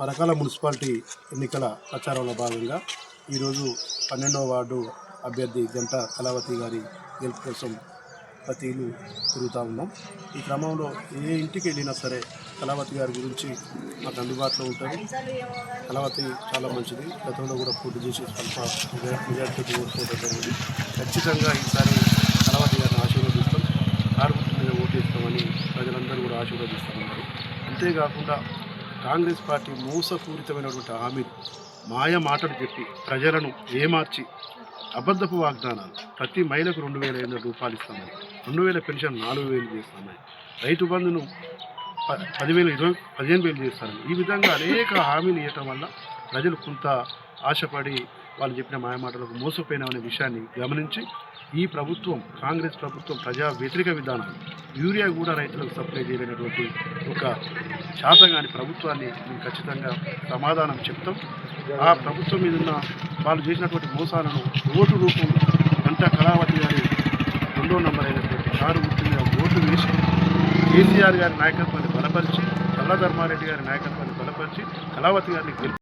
Parakala municipality ఎన్నికల ప్రచారంలో భాగంగా ఈరోజు పన్నెండవ వార్డు అభ్యర్థి గంట కళావతి గారి గెలుపు కోసం ప్రతి ఇల్లు తిరుగుతూ ఉన్నాం. ఈ క్రమంలో ఏ ఇంటికి వెళ్ళినా సరే కళావతి గారి గురించి మాకు అందుబాటులో ఉంటుంది. కళావతి చాలా మంచిది. గతంలో కూడా పోటీ చేసి స్వల్ప మెజార్టీతో ఓడిపోవడం జరిగింది. ఖచ్చితంగా ఈసారి కళావతి గారిని ఆశీర్వదిస్తాం. కార్మికుల మీద ఓటు వేస్తామని ప్రజలందరూ కూడా ఆశీర్వదిస్తామన్నారు అంతేకాకుండా కాంగ్రెస్ పార్టీ మోసపూరితమైనటువంటి హామీలు మాయ మాటలు చెప్పి ప్రజలను ఏమార్చి అబద్ధపు వాగ్దానాలు ప్రతి మహిళకు రెండు వేల ఐదు రూపాయలు ఇస్తామని రెండు వేల పెన్షన్ నాలుగు వేలు చేస్తామని రైతు బంధును ప- పదివేలు ఇరవై పదిహేను వేలు చేస్తారని ఈ విధంగా అనేక హామీలు ఇవ్వటం వల్ల ప్రజలు కొంత ఆశపడి వాళ్ళు చెప్పిన మాయమాటలకు మోసపోయినామనే విషయాన్ని గమనించి ఈ ప్రభుత్వం కాంగ్రెస్ ప్రభుత్వం ప్రజా వ్యతిరేక విధానం యూరియా కూడా రైతులకు సప్లై చేయలేనటువంటి ఒక శాతగాని ప్రభుత్వాన్ని మేము ఖచ్చితంగా సమాధానం చెప్తాం. ఆ ప్రభుత్వం మీద ఉన్న వాళ్ళు చేసినటువంటి మోసాలను ఓటు రూపంలో గంటా కళావతి గారి రెండో నంబర్ అయినటువంటి కారు గుర్తు మీద ఓటు వేసి కేసీఆర్ గారి నాయకత్వాన్ని బలపరిచి చల్లధర్మారెడ్డి గారి నాయకత్వాన్ని బలపరిచి కళావతి గారిని